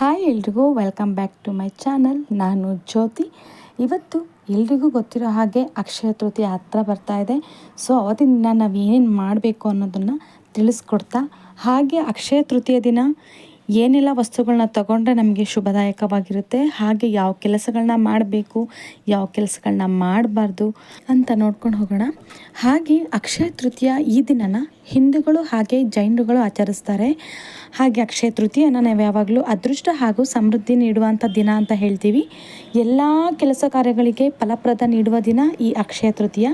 Hi ಎಲ್ರಿಗೂ welcome back to my channel ನಾನು ಜ್ಯೋತಿ. ಇವತ್ತು ಎಲ್ರಿಗೂ ಗೊತ್ತಿರೋ ಹಾಗೆ ಅಕ್ಷಯ ತೃತೀಯ ಹತ್ರ ಬರ್ತಾ ಇದೆ. ಸೊ ಅವತ್ತಿನ ದಿನ ನಾವು ಏನೇನು ಮಾಡಬೇಕು ಅನ್ನೋದನ್ನು ತಿಳಿಸ್ಕೊಡ್ತಾ, ಹಾಗೆ ಅಕ್ಷಯ ತೃತೀಯ ದಿನ ಏನೆಲ್ಲ ವಸ್ತುಗಳನ್ನ ತಗೊಂಡ್ರೆ ನಮಗೆ ಶುಭದಾಯಕವಾಗಿರುತ್ತೆ, ಹಾಗೆ ಯಾವ ಕೆಲಸಗಳನ್ನ ಮಾಡಬೇಕು, ಯಾವ ಕೆಲಸಗಳನ್ನ ಮಾಡಬಾರ್ದು ಅಂತ ನೋಡ್ಕೊಂಡು ಹೋಗೋಣ. ಹಾಗೆ ಅಕ್ಷಯ ತೃತೀಯ ಈ ದಿನನ ಹಿಂದೂಗಳು ಹಾಗೆ ಜೈನರುಗಳು ಆಚರಿಸ್ತಾರೆ. ಹಾಗೆ ಅಕ್ಷಯ ತೃತೀಯನ ನಾವು ಯಾವಾಗಲೂ ಅದೃಷ್ಟ ಹಾಗೂ ಸಮೃದ್ಧಿ ನೀಡುವಂಥ ದಿನ ಅಂತ ಹೇಳ್ತೀವಿ. ಎಲ್ಲ ಕೆಲಸ ಕಾರ್ಯಗಳಿಗೆ ಫಲಪ್ರದ ನೀಡುವ ದಿನ ಈ ಅಕ್ಷಯ ತೃತೀಯ.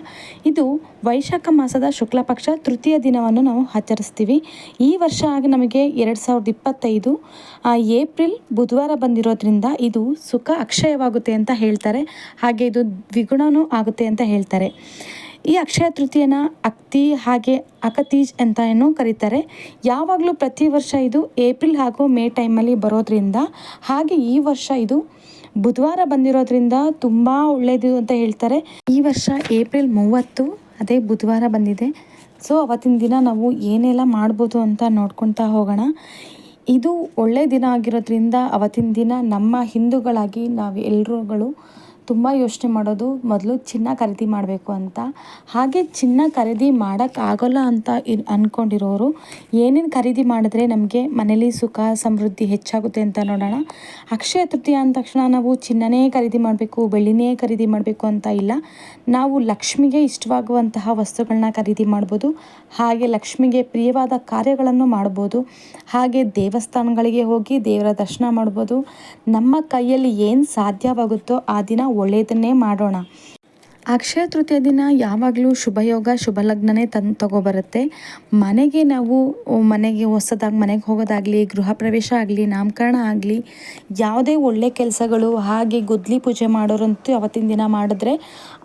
ಇದು ವೈಶಾಖ ಮಾಸದ ಶುಕ್ಲ ಪಕ್ಷ ತೃತೀಯ ದಿನವನ್ನು ನಾವು ಆಚರಿಸ್ತೀವಿ. ಈ ವರ್ಷ ಆಗಿ ನಮಗೆ ಎರಡು ಸಾವಿರದ ಇಪ್ಪತ್ತೈದು ಏಪ್ರಿಲ್ ಬುಧವಾರ ಬಂದಿರೋದ್ರಿಂದ ಇದು ಸುಖ ಅಕ್ಷಯವಾಗುತ್ತೆ ಅಂತ ಹೇಳ್ತಾರೆ. ಹಾಗೆ ಇದು ದ್ವಿಗುಣವೂ ಆಗುತ್ತೆ ಅಂತ ಹೇಳ್ತಾರೆ. ಈ ಅಕ್ಷಯ ತೃತೀಯನ ಅಕ್ತಿ ಹಾಗೆ ಅಕತೀಜ್ ಅಂತ ಏನು ಕರೀತಾರೆ. ಯಾವಾಗಲೂ ಪ್ರತಿ ವರ್ಷ ಇದು ಏಪ್ರಿಲ್ ಹಾಗೂ ಮೇ ಟೈಮಲ್ಲಿ ಬರೋದ್ರಿಂದ, ಹಾಗೆ ಈ ವರ್ಷ ಇದು ಬುಧವಾರ ಬಂದಿರೋದ್ರಿಂದ ತುಂಬ ಒಳ್ಳೆಯದು ಅಂತ ಹೇಳ್ತಾರೆ. ಈ ವರ್ಷ ಏಪ್ರಿಲ್ ಮೂವತ್ತು ಅದೇ ಬುಧವಾರ ಬಂದಿದೆ. ಸೊ, ಅವತ್ತಿನ ದಿನ ನಾವು ಏನೆಲ್ಲ ಮಾಡ್ಬೋದು ಅಂತ ನೋಡ್ಕೊತಾ ಹೋಗೋಣ. ಇದು ಒಳ್ಳೆಯ ದಿನ ಆಗಿರೋದ್ರಿಂದ ಅವತ್ತಿನ ದಿನ ನಮ್ಮ ಹಿಂದೂಗಳಾಗಿ ನಾವು ಎಲ್ಲರುಗಳು ತುಂಬ ಯೋಚನೆ ಮಾಡೋದು ಮೊದಲು ಚಿನ್ನ ಖರೀದಿ ಮಾಡಬೇಕು ಅಂತ. ಹಾಗೆ ಚಿನ್ನ ಖರೀದಿ ಮಾಡೋಕ್ಕಾಗಲ್ಲ ಅಂತ ಇನ್ ಅಂದ್ಕೊಂಡಿರೋರು ಏನೇನು ಖರೀದಿ ಮಾಡಿದ್ರೆ ನಮಗೆ ಮನೇಲಿ ಸುಖ, ಸಮೃದ್ಧಿ ಹೆಚ್ಚಾಗುತ್ತೆ ಅಂತ ನೋಡೋಣ. ಅಕ್ಷಯ ತೃತೀಯ ಅಂದ ತಕ್ಷಣ ನಾವು ಚಿನ್ನನೇ ಖರೀದಿ ಮಾಡಬೇಕು, ಬೆಳ್ಳಿನೇ ಖರೀದಿ ಮಾಡಬೇಕು ಅಂತ ಇಲ್ಲ. ನಾವು ಲಕ್ಷ್ಮಿಗೆ ಇಷ್ಟವಾಗುವಂತಹ ವಸ್ತುಗಳನ್ನ ಖರೀದಿ ಮಾಡ್ಬೋದು. ಹಾಗೆ ಲಕ್ಷ್ಮಿಗೆ ಪ್ರಿಯವಾದ ಕಾರ್ಯಗಳನ್ನು ಮಾಡ್ಬೋದು. ಹಾಗೆ ದೇವಸ್ಥಾನಗಳಿಗೆ ಹೋಗಿ ದೇವರ ದರ್ಶನ ಮಾಡ್ಬೋದು. ನಮ್ಮ ಕೈಯಲ್ಲಿ ಏನು ಸಾಧ್ಯವಾಗುತ್ತೋ ಆ ದಿನ ಒಳ್ಳೆಯದನ್ನೇ ಮಾಡೋಣ. ಅಕ್ಷಯ ತೃತೀಯ ದಿನ ಯಾವಾಗಲೂ ಶುಭಯೋಗ ಶುಭ ಲಗ್ನನೇ ತಂದು ತಗೊಬರುತ್ತೆ ಮನೆಗೆ ನಾವು, ಮನೆಗೆ ಹೊಸದಾಗಿ ಮನೆಗೆ ಹೋಗೋದಾಗಲಿ, ಗೃಹ ಪ್ರವೇಶ ಆಗಲಿ, ನಾಮಕರಣ ಆಗಲಿ, ಯಾವುದೇ ಒಳ್ಳೆ ಕೆಲಸಗಳು, ಹಾಗೆ ಗುದ್ಲಿ ಪೂಜೆ ಮಾಡೋರಂತೂ ಅವತ್ತಿನ ದಿನ ಮಾಡಿದ್ರೆ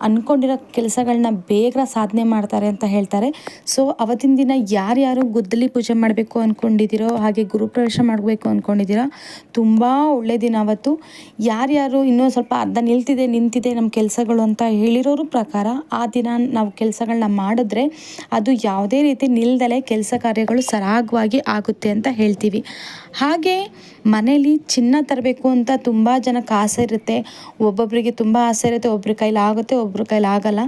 ಅಂದ್ಕೊಂಡಿರೋ ಕೆಲಸಗಳನ್ನ ಬೇಗ ಸಾಧನೆ ಮಾಡ್ತಾರೆ ಅಂತ ಹೇಳ್ತಾರೆ. ಸೊ, ಅವತ್ತಿನ ದಿನ ಯಾರ್ಯಾರು ಗುದ್ದಲಿ ಪೂಜೆ ಮಾಡಬೇಕು ಅಂದ್ಕೊಂಡಿದ್ದೀರೋ ಹಾಗೆ ಗುರುಪ್ರವೇಶ ಮಾಡಬೇಕು ಅಂದ್ಕೊಂಡಿದ್ದೀರೋ ತುಂಬ ಒಳ್ಳೆ ದಿನ ಅವತ್ತು. ಯಾರ್ಯಾರು ಇನ್ನೂ ಸ್ವಲ್ಪ ಅರ್ಧ ನಿಲ್ತಿದೆ, ನಿಂತಿದೆ ನಮ್ಮ ಕೆಲಸಗಳು ಅಂತ ಹೇಳಿರೋ ಇರೋರ ಪ್ರಕಾರ ಆ ದಿನ ನಾವು ಕೆಲಸಗಳನ್ನ ಮಾಡಿದ್ರೆ ಅದು ಯಾವುದೇ ರೀತಿ ನಿಲ್ದಲೆ ಕೆಲಸ ಕಾರ್ಯಗಳು ಸರಾಗವಾಗಿ ಆಗುತ್ತೆ ಅಂತ ಹೇಳ್ತೀವಿ. ಹಾಗೆ ಮನೇಲಿ ಚಿನ್ನ ತರಬೇಕು ಅಂತ ತುಂಬ ಜನಕ್ಕೆ ಆಸೆ ಇರುತ್ತೆ. ಒಬ್ಬೊಬ್ಬರಿಗೆ ತುಂಬ ಆಸೆ ಇರುತ್ತೆ ಒಬ್ಬರ ಕೈಲಿ ಆಗುತ್ತೆ ಒಬ್ಬರ ಕೈಲಿ ಆಗಲ್ಲ.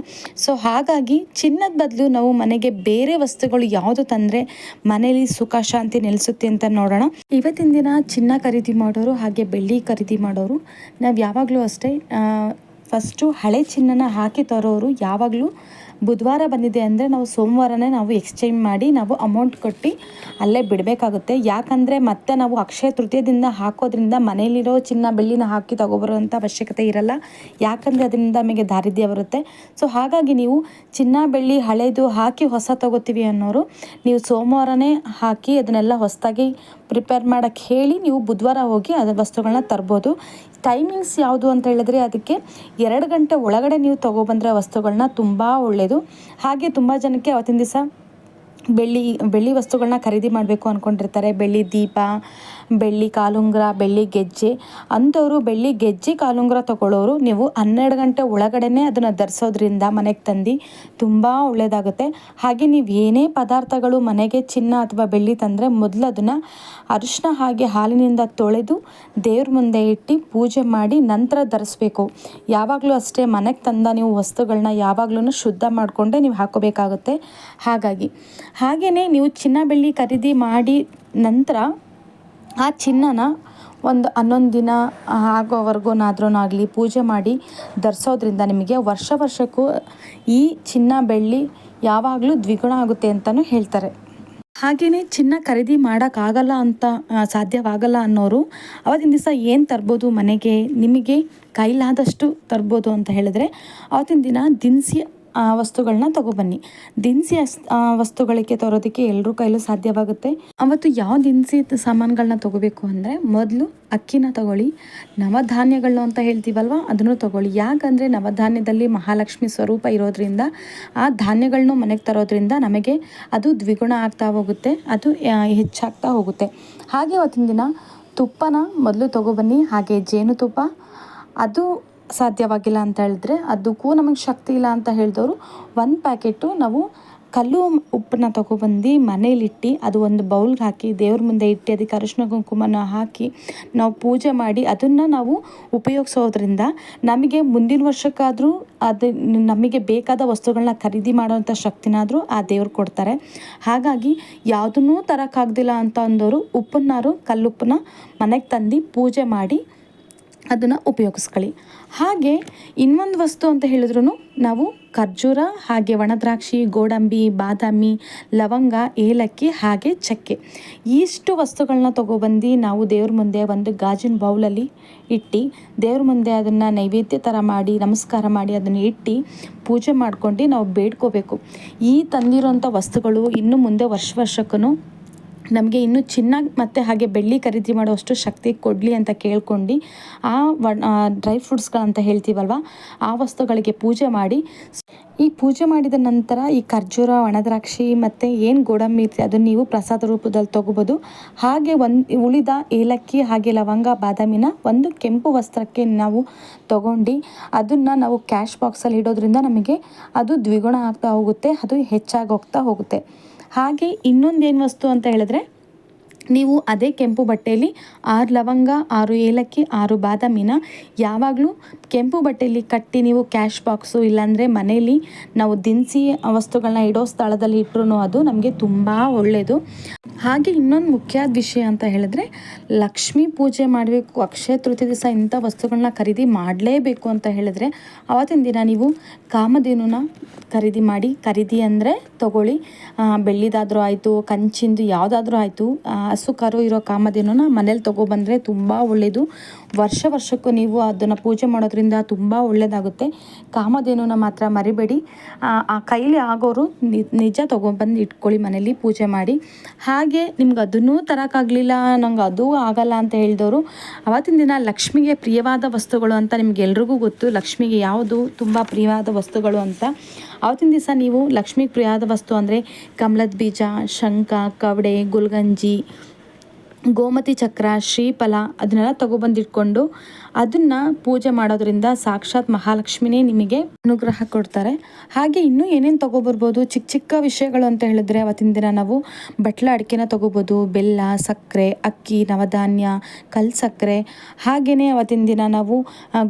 ಸೊ ಹಾಗಾಗಿ ಚಿನ್ನದ ಬದಲು ನಾವು ಮನೆಗೆ ಬೇರೆ ವಸ್ತುಗಳು ಯಾವುದು ತಂದರೆ ಮನೇಲಿ ಸುಖ, ಶಾಂತಿ ನೆಲೆಸುತ್ತೆ ಅಂತ ನೋಡೋಣ. ಇವತ್ತಿನ ದಿನ ಚಿನ್ನ ಖರೀದಿ ಮಾಡೋರು ಹಾಗೆ ಬೆಳ್ಳಿ ಖರೀದಿ ಮಾಡೋರು ನಾವು ಯಾವಾಗಲೂ ಅಷ್ಟೇ ಫಸ್ಟು ಹಳೆ ಚಿನ್ನನ ಹಾಕಿ ತರೋರು ಯಾವಾಗಲೂ ಬುಧವಾರ ಬಂದಿದೆ ಅಂದರೆ ನಾವು ಸೋಮವಾರನೇ ನಾವು ಎಕ್ಸ್ಚೇಂಜ್ ಮಾಡಿ ನಾವು ಅಮೌಂಟ್ ಕೊಟ್ಟು ಅಲ್ಲೇ ಬಿಡಬೇಕಾಗುತ್ತೆ. ಯಾಕಂದರೆ ಮತ್ತೆ ನಾವು ಅಕ್ಷಯ ತೃತೀಯದಿಂದ ಹಾಕೋದ್ರಿಂದ ಮನೆಯಲ್ಲಿರೋ ಚಿನ್ನ, ಬೆಳ್ಳಿನ ಹಾಕಿ ತಗೊಬರುವಂಥ ಅವಶ್ಯಕತೆ ಇರಲ್ಲ. ಯಾಕಂದರೆ ಅದರಿಂದ ನಮಗೆ ದಾರಿದ್ರ್ಯ ಬರುತ್ತೆ. ಸೊ ಹಾಗಾಗಿ ನೀವು ಚಿನ್ನ, ಬೆಳ್ಳಿ, ಹಳೆದು ಹಾಕಿ ಹೊಸ ತಗೋತೀವಿ ಅನ್ನೋರು ನೀವು ಸೋಮವಾರನೇ ಹಾಕಿ ಅದನ್ನೆಲ್ಲ ಹೊಸದಾಗಿ ಪ್ರಿಪೇರ್ ಮಾಡೋಕ್ಕೆ ಹೇಳಿ ನೀವು ಬುಧವಾರ ಹೋಗಿ ಅದರ ವಸ್ತುಗಳನ್ನ ತರ್ಬೋದು. ಟೈಮಿಂಗ್ಸ್ ಯಾವುದು ಅಂತ ಹೇಳಿದ್ರೆ ಅದಕ್ಕೆ ಎರಡು ಗಂಟೆ ಒಳಗಡೆ ನೀವು ತೊಗೊಬಂದ್ರೆ ವಸ್ತುಗಳನ್ನ ತುಂಬ ಒಳ್ಳೆಯದು ಹಾಗೆ ತುಂಬ ಜನಕ್ಕೆ ಅವತ್ತಿನ ದಿವಸ ಬೆಳ್ಳಿ ಬೆಳ್ಳಿ ವಸ್ತುಗಳನ್ನ ಖರೀದಿ ಮಾಡಬೇಕು ಅಂದ್ಕೊಂಡಿರ್ತಾರೆ ಬೆಳ್ಳಿ ದೀಪ ಬೆಳ್ಳಿ ಕಾಲುಂಗುರ, ಬೆಳ್ಳಿ ಗೆಜ್ಜೆ, ಅಂಥವರು ಬೆಳ್ಳಿ ಗೆಜ್ಜೆ ಕಾಲುಂಗುರ ತಗೊಳ್ಳೋರು ನೀವು ಹನ್ನೆರಡು ಗಂಟೆ ಒಳಗಡೆನೇ ಅದನ್ನು ಧರಿಸೋದ್ರಿಂದ ಮನೆಗೆ ತಂದು ತುಂಬ ಒಳ್ಳೆಯದಾಗುತ್ತೆ ಹಾಗೆ ನೀವು ಏನೇ ಪದಾರ್ಥಗಳು ಮನೆಗೆ ಚಿನ್ನ ಅಥವಾ ಬೆಳ್ಳಿ ತಂದರೆ ಮೊದಲು ಅದನ್ನು ಅರಿಶಿನ ಹಾಗೆ ಹಾಲಿನಿಂದ ತೊಳೆದು ದೇವ್ರ ಮುಂದೆ ಇಟ್ಟು ಪೂಜೆ ಮಾಡಿ ನಂತರ ಧರಿಸ್ಬೇಕು. ಯಾವಾಗಲೂ ಅಷ್ಟೇ ಮನೆಗೆ ತಂದ ನೀವು ವಸ್ತುಗಳನ್ನ ಯಾವಾಗಲೂ ಶುದ್ಧ ಮಾಡಿಕೊಂಡೇ ನೀವು ಹಾಕೋಬೇಕಾಗುತ್ತೆ. ಹಾಗಾಗಿ ಹಾಗೆಯೇ ನೀವು ಚಿನ್ನ ಬೆಳ್ಳಿ ಖರೀದಿ ಮಾಡಿ ನಂತರ ಆ ಚಿನ್ನನ ಒಂದು ಹನ್ನೊಂದು ದಿನ ಆಗೋವರೆಗೂನಾದ್ರೂ ಪೂಜೆ ಮಾಡಿ ಧರಿಸೋದ್ರಿಂದ ನಿಮಗೆ ವರ್ಷ ವರ್ಷಕ್ಕೂ ಈ ಚಿನ್ನ ಬೆಳ್ಳಿ ಯಾವಾಗಲೂ ದ್ವಿಗುಣ ಆಗುತ್ತೆ ಅಂತಲೂ ಹೇಳ್ತಾರೆ. ಹಾಗೆಯೇ ಚಿನ್ನ ಖರೀದಿ ಮಾಡೋಕ್ಕಾಗಲ್ಲ ಅಂತ ಸಾಧ್ಯವಾಗಲ್ಲ ಅನ್ನೋರು ಅವತ್ತಿನ ದಿವಸ ಏನು ತರ್ಬೋದು ಮನೆಗೆ? ನಿಮಗೆ ಕೈಲಾದಷ್ಟು ತರ್ಬೋದು ಅಂತ ಹೇಳಿದ್ರೆ ಅವತ್ತಿನ ದಿನ ದಿನಸಿ ವಸ್ತುಗಳನ್ನ ತಗೊಬನ್ನಿ. ದಿನಸಿ ವಸ್ತುಗಳಿಗೆ ತರೋದಕ್ಕೆ ಎಲ್ಲರೂ ಕೈಲೂ ಸಾಧ್ಯವಾಗುತ್ತೆ. ಅವತ್ತು ಯಾವ ದಿನಸಿ ಸಾಮಾನುಗಳನ್ನ ತಗೋಬೇಕು ಅಂದರೆ ಮೊದಲು ಅಕ್ಕಿನ ತಗೊಳ್ಳಿ ನವಧಾನ್ಯಗಳು ಅಂತ ಹೇಳ್ತೀವಲ್ವ? ಅದನ್ನು ತಗೊಳ್ಳಿ. ಯಾಕಂದರೆ ನವಧಾನ್ಯದಲ್ಲಿ ಮಹಾಲಕ್ಷ್ಮಿ ಸ್ವರೂಪ ಇರೋದ್ರಿಂದ, ಆ ಧಾನ್ಯಗಳನ್ನೂ ಮನೆಗೆ ತರೋದ್ರಿಂದ ನಮಗೆ ಅದು ದ್ವಿಗುಣ ಆಗ್ತಾ ಹೋಗುತ್ತೆ, ಅದು ಹೆಚ್ಚಾಗ್ತಾ ಹೋಗುತ್ತೆ. ಹಾಗೆ ಅವತ್ತಿನ ದಿನ ತುಪ್ಪನ ಮೊದಲು ತಗೊಬನ್ನಿ. ಹಾಗೆ ಜೇನುತುಪ್ಪ, ಅದು ಸಾಧ್ಯವಾಗಿಲ್ಲ ಅಂತ ಹೇಳಿದ್ರೆ ಅದಕ್ಕೂ ನಮಗೆ ಶಕ್ತಿ ಇಲ್ಲ ಅಂತ ಹೇಳಿದವರು ಒಂದು ಪ್ಯಾಕೆಟು ನಾವು ಕಲ್ಲು ಉಪ್ಪನ್ನ ತೊಗೊಬಂದು ಮನೇಲಿಟ್ಟು ಅದು ಒಂದು ಬೌಲ್ಗೆ ಹಾಕಿ ದೇವ್ರ ಮುಂದೆ ಇಟ್ಟು ಅದಕ್ಕೆ ಅರಿಶಿನ ಕುಂಕುಮನ ಹಾಕಿ ನಾವು ಪೂಜೆ ಮಾಡಿ ಅದನ್ನು ನಾವು ಉಪಯೋಗಿಸೋದ್ರಿಂದ ನಮಗೆ ಮುಂದಿನ ವರ್ಷಕ್ಕಾದರೂ ಅದು ನಮಗೆ ಬೇಕಾದ ವಸ್ತುಗಳನ್ನ ಖರೀದಿ ಮಾಡೋವಂಥ ಶಕ್ತಿನಾದರೂ ಆ ದೇವ್ರು ಕೊಡ್ತಾರೆ. ಹಾಗಾಗಿ ಯಾವುದನ್ನೂ ತರೋಕ್ಕಾಗ್ದಿಲ್ಲ ಅಂತ ಅಂದವರು ಉಪ್ಪನ್ನಾರು ಕಲ್ಲುಪ್ಪನ್ನ ಮನೆಗೆ ತಂದು ಪೂಜೆ ಮಾಡಿ ಅದನ್ನು ಉಪಯೋಗಿಸ್ಕೊಳ್ಳಿ. ಹಾಗೆ ಇನ್ನೊಂದು ವಸ್ತು ಅಂತ ಹೇಳಿದ್ರು ನಾವು ಖರ್ಜೂರ, ಹಾಗೆ ಒಣದ್ರಾಕ್ಷಿ, ಗೋಡಂಬಿ, ಬಾದಾಮಿ, ಲವಂಗ, ಏಲಕ್ಕಿ, ಹಾಗೆ ಚಕ್ಕೆ. ಇಷ್ಟು ವಸ್ತುಗಳನ್ನ ತೊಗೊಬಂದು ನಾವು ದೇವ್ರ ಮುಂದೆ ಒಂದು ಗಾಜಿನ ಬೌಲಲ್ಲಿ ಇಟ್ಟು, ದೇವ್ರ ಮುಂದೆ ಅದನ್ನು ನೈವೇದ್ಯ ಥರ ಮಾಡಿ, ನಮಸ್ಕಾರ ಮಾಡಿ ಅದನ್ನು ಇಟ್ಟು ಪೂಜೆ ಮಾಡ್ಕೊಂಡು ನಾವು ಬೇಡ್ಕೋಬೇಕು. ಈ ತಂದಿರೋಂಥ ವಸ್ತುಗಳು ಇನ್ನು ಮುಂದೆ ವರ್ಷ ವರ್ಷಕ್ಕೂ ನಮಗೆ ಇನ್ನೂ ಚಿನ್ನ ಮತ್ತು ಹಾಗೆ ಬೆಳ್ಳಿ ಖರೀದಿ ಮಾಡುವಷ್ಟು ಶಕ್ತಿ ಕೊಡಲಿ ಅಂತ ಕೇಳ್ಕೊಂಡು ಆ ಡ್ರೈ ಫ್ರೂಟ್ಸ್ಗಳಂತ ಹೇಳ್ತೀವಲ್ವ, ಆ ವಸ್ತುಗಳಿಗೆ ಪೂಜೆ ಮಾಡಿ. ಈ ಪೂಜೆ ಮಾಡಿದ ನಂತರ ಈ ಖರ್ಜೂರ ಒಣದ್ರಾಕ್ಷಿ ಮತ್ತು ಏನು ಗೋಡಂಬಿ ಇರುತ್ತೆ ಅದನ್ನು ನೀವು ಪ್ರಸಾದ ರೂಪದಲ್ಲಿ ತೊಗೋಬೋದು. ಹಾಗೆ ಒಂದು ಉಳಿದ ಏಲಕ್ಕಿ ಹಾಗೆ ಲವಂಗ, ಬಾದಾಮಿನ ಒಂದು ಕೆಂಪು ವಸ್ತ್ರಕ್ಕೆ ನಾವು ತಗೊಂಡು ಅದನ್ನು ನಾವು ಕ್ಯಾಶ್ ಬಾಕ್ಸಲ್ಲಿ ಇಡೋದ್ರಿಂದ ನಮಗೆ ಅದು ದ್ವಿಗುಣ ಆಗ್ತಾ ಹೋಗುತ್ತೆ, ಅದು ಹೆಚ್ಚಾಗಿ ಹೋಗ್ತಾ ಹೋಗುತ್ತೆ. ಹಾಗೆ ಇನ್ನೊಂದೇನು ವಸ್ತು ಅಂತ ಹೇಳಿದ್ರೆ ನೀವು ಅದೇ ಕೆಂಪು ಬಟ್ಟೆಯಲ್ಲಿ ಆರು ಲವಂಗ, ಆರು ಏಲಕ್ಕಿ, ಆರು ಬಾದಾಮಿನ ಯಾವಾಗಲೂ ಕೆಂಪು ಬಟ್ಟೆಯಲ್ಲಿ ಕಟ್ಟಿ ನೀವು ಕ್ಯಾಶ್ ಬಾಕ್ಸು ಇಲ್ಲಾಂದರೆ ಮನೆಯಲ್ಲಿ ನಾವು ದಿನಸಿ ವಸ್ತುಗಳನ್ನ ಇಡೋ ಸ್ಥಳದಲ್ಲಿ ಇಟ್ಟರು ಅದು ನಮಗೆ ತುಂಬ ಒಳ್ಳೆಯದು ಹಾಗೆ ಇನ್ನೊಂದು ಮುಖ್ಯವಾದ ವಿಷಯ ಅಂತ ಹೇಳಿದ್ರೆ ಲಕ್ಷ್ಮೀ ಪೂಜೆ ಮಾಡಬೇಕು, ಅಕ್ಷಯ ತೃತೀಯ ದಿವಸ ಇಂಥ ವಸ್ತುಗಳನ್ನ ಖರೀದಿ ಮಾಡಲೇಬೇಕು ಅಂತ ಹೇಳಿದ್ರೆ ಆವತ್ತಿನ ದಿನ ನೀವು ಕಾಮಧೇನುನ ಖರೀದಿ ಮಾಡಿ, ಖರೀದಿ ಅಂದರೆ ತಗೊಳ್ಳಿ. ಬೆಳ್ಳಿದಾದರೂ ಆಯಿತು, ಕಂಚಿಂದು ಯಾವುದಾದ್ರೂ ಆಯಿತು ಹಸು ಕರು ಇರೋ ಕಾಮಧೇನುನ ಮನೇಲಿ ತೊಗೊಬಂದರೆ ತುಂಬ ಒಳ್ಳೆಯದು ವರ್ಷ ವರ್ಷಕ್ಕೂ ನೀವು ಅದನ್ನು ಪೂಜೆ ಮಾಡೋದ್ರಿಂದ ತುಂಬ ಒಳ್ಳೆಯದಾಗುತ್ತೆ ಕಾಮಧೇನುನ ಮಾತ್ರ ಮರಿಬೇಡಿ. ಆ ಕೈಲಿ ಆಗೋರು ನಿಜ ತೊಗೊಬಂದು ಇಟ್ಕೊಳ್ಳಿ ಮನೇಲಿ ಪೂಜೆ ಮಾಡಿ. ಹಾಗೆ ನಿಮ್ಗೆ ಅದನ್ನೂ ತರೋಕ್ಕಾಗಲಿಲ್ಲ ನಂಗೆ ಅದು ಆಗಲ್ಲ ಅಂತ ಹೇಳಿದವರು ಅವತ್ತಿನ ದಿನ ಲಕ್ಷ್ಮಿಗೆ ಪ್ರಿಯವಾದ ವಸ್ತುಗಳು ಅಂತ ನಿಮಗೆಲ್ರಿಗೂ ಗೊತ್ತು. ಲಕ್ಷ್ಮಿಗೆ ಯಾವುದು ತುಂಬ ಪ್ರಿಯವಾದ ವಸ್ತುಗಳು ಅಂತ. ಅವತ್ತಿನ ದಿವಸ ನೀವು ಲಕ್ಷ್ಮಿಗೆ ಪ್ರಿಯವಾದ ವಸ್ತು ಅಂದರೆ ಕಮಲದ ಬೀಜ, ಶಂಖ, ಕವಡೆ, ಗುಲ್ಗಂಜಿ ಗೋಮತಿ ಚಕ್ರ, ಶ್ರೀಫಲ ಅದನ್ನೆಲ್ಲ ತಗೊಬಂದಿಟ್ಕೊಂಡು ಅದನ್ನು ಪೂಜೆ ಮಾಡೋದ್ರಿಂದ ಸಾಕ್ಷಾತ್ ಮಹಾಲಕ್ಷ್ಮಿನೇ ನಿಮಗೆ ಅನುಗ್ರಹ ಕೊಡ್ತಾರೆ. ಹಾಗೆ ಇನ್ನೂ ಏನೇನು ತೊಗೊಬರ್ಬೋದು? ಚಿಕ್ಕ ಚಿಕ್ಕ ವಿಷಯಗಳು ಅಂತ ಹೇಳಿದ್ರೆ ಅವತ್ತಿನ ದಿನ ನಾವು ಬಟ್ಲ ಅಡಿಕೆನ ತೊಗೋಬೋದು, ಬೆಲ್ಲ, ಸಕ್ಕರೆ, ಅಕ್ಕಿ, ನವಧಾನ್ಯ, ಕಲ್ ಸಕ್ಕರೆ. ಹಾಗೆಯೇ ಅವತ್ತಿನ ದಿನ ನಾವು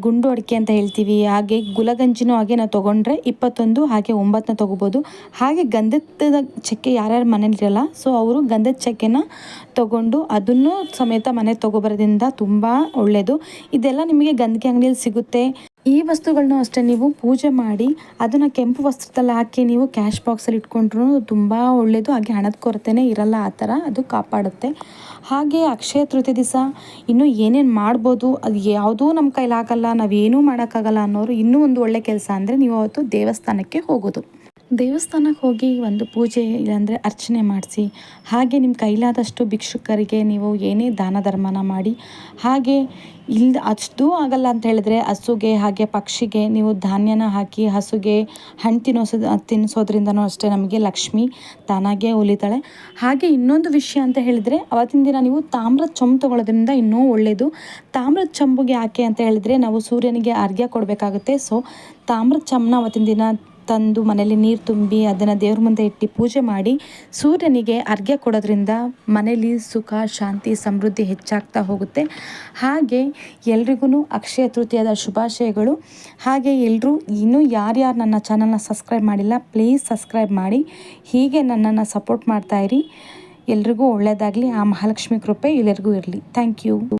ಗುಂಡು ಅಡಿಕೆ ಅಂತ ಹೇಳ್ತೀವಿ. ಹಾಗೆ ಗುಲಗಂಜಿನೂ ಹಾಗೆ ನಾವು ತೊಗೊಂಡ್ರೆ ಇಪ್ಪತ್ತೊಂದು, ಹಾಗೆ ಒಂಬತ್ತನ್ನ ತೊಗೋಬೋದು. ಹಾಗೆ ಗಂಧದ ಚಕ್ಕೆ ಯಾರ್ಯಾರು ಮನೇಲಿರಲ್ಲ, ಸೊ ಅವರು ಗಂಧದ ಚಕ್ಕೆನ ತೊಗೊಂಡು ಅದನ್ನು ಸಮೇತ ಮನೆ ತಗೋಬರೋದ್ರಿಂದ ತುಂಬ ಒಳ್ಳೆಯದು ಇದೆಲ್ಲ ನಿಮಗೆ ಗಂದಿಗೆ ಅಂಗಡಿಯಲ್ಲಿ ಸಿಗುತ್ತೆ. ಈ ವಸ್ತುಗಳನ್ನೂ ಅಷ್ಟೇ, ನೀವು ಪೂಜೆ ಮಾಡಿ ಅದನ್ನು ಕೆಂಪು ವಸ್ತ್ರದಲ್ಲಿ ಹಾಕಿ ನೀವು ಕ್ಯಾಶ್ ಬಾಕ್ಸಲ್ಲಿ ಇಟ್ಕೊಂಡ್ರೂ ತುಂಬ ಒಳ್ಳೆಯದು ಹಾಗೆ ಹಣದ ಕೊರತೆನೇ ಇರಲ್ಲ ಆ ಥರ, ಅದು ಕಾಪಾಡುತ್ತೆ. ಹಾಗೆ ಅಕ್ಷಯ ತೃತೀಯ ದಿವಸ ಇನ್ನೂ ಏನೇನು ಮಾಡ್ಬೋದು, ಅದು ಯಾವುದೂ ನಮ್ಮ ಕೈಲಾಗಲ್ಲ, ನಾವೇನೂ ಮಾಡೋಕ್ಕಾಗಲ್ಲ ಅನ್ನೋರು ಇನ್ನೂ ಒಂದು ಒಳ್ಳೆ ಕೆಲಸ ಅಂದರೆ ನೀವು ಅವತ್ತು ದೇವಸ್ಥಾನಕ್ಕೆ ಹೋಗೋದು. ದೇವಸ್ಥಾನಕ್ಕೆ ಹೋಗಿ ಒಂದು ಪೂಜೆ ಇಲ್ಲಾಂದರೆ ಅರ್ಚನೆ ಮಾಡಿಸಿ, ಹಾಗೆ ನಿಮ್ಮ ಕೈಲಾದಷ್ಟು ಭಿಕ್ಷುಕರಿಗೆ ನೀವು ಏನೇ ದಾನ ಧರ್ಮನ ಮಾಡಿ, ಹಾಗೆ ಇಲ್ಲಿ ಅಷ್ಟು ಆಗಲ್ಲ ಅಂತ ಹೇಳಿದ್ರೆ ಹಸುಗೆ, ಹಾಗೆ ಪಕ್ಷಿಗೆ ನೀವು ಧಾನ್ಯನ ಹಾಕಿ ಹಸುಗೆ ಹಣ್ಣು ತಿನ್ನೋಸೋದು ತಿನ್ನಿಸೋದ್ರಿಂದನೂ ಅಷ್ಟೇ ನಮಗೆ ಲಕ್ಷ್ಮಿ ತಾನಾಗೆ ಒಲಿತಾಳೆ ಹಾಗೆ ಇನ್ನೊಂದು ವಿಷಯ ಅಂತ ಹೇಳಿದರೆ ಅವತ್ತಿನ ದಿನ ನೀವು ತಾಮ್ರದ ಚೊಂಬು ತಗೊಳ್ಳೋದ್ರಿಂದ ಇನ್ನೂ ಒಳ್ಳೆಯದು ತಾಮ್ರದ ಚೊಂಬುಗೆ ಯಾಕೆ ಅಂತ ಹೇಳಿದರೆ ನಾವು ಸೂರ್ಯನಿಗೆ ಅರ್ಘ್ಯ ಕೊಡಬೇಕಾಗುತ್ತೆ. ಸೊ ತಾಮ್ರದ ಚಂಬನ್ನ ಅವತ್ತಿನ ದಿನ ತಂದು ಮನೆಯಲ್ಲಿ ನೀರು ತುಂಬಿ ಅದನ್ನು ದೇವ್ರ ಮುಂದೆ ಇಟ್ಟು ಪೂಜೆ ಮಾಡಿ ಸೂರ್ಯನಿಗೆ ಅರ್ಘ್ಯ ಕೊಡೋದ್ರಿಂದ ಮನೇಲಿ ಸುಖ, ಶಾಂತಿ, ಸಮೃದ್ಧಿ ಹೆಚ್ಚಾಗ್ತಾ ಹೋಗುತ್ತೆ. ಹಾಗೆ ಎಲ್ರಿಗೂ ಅಕ್ಷಯ ತೃತೀಯದ ಶುಭಾಶಯಗಳು. ಹಾಗೆ ಎಲ್ಲರೂ ಇನ್ನೂ ಯಾರ್ಯಾರು ನನ್ನ ಚಾನಲ್ನ ಸಬ್ಸ್ಕ್ರೈಬ್ ಮಾಡಿಲ್ಲ, ಪ್ಲೀಸ್ ಸಬ್ಸ್ಕ್ರೈಬ್ ಮಾಡಿ. ಹೀಗೆ ನನ್ನನ್ನು ಸಪೋರ್ಟ್ ಮಾಡ್ತಾಯಿರಿ ಎಲ್ರಿಗೂ ಒಳ್ಳೆಯದಾಗಲಿ ಆ ಮಹಾಲಕ್ಷ್ಮಿ ಕೃಪೆ ಎಲ್ಲರಿಗೂ ಇರಲಿ. Thank you.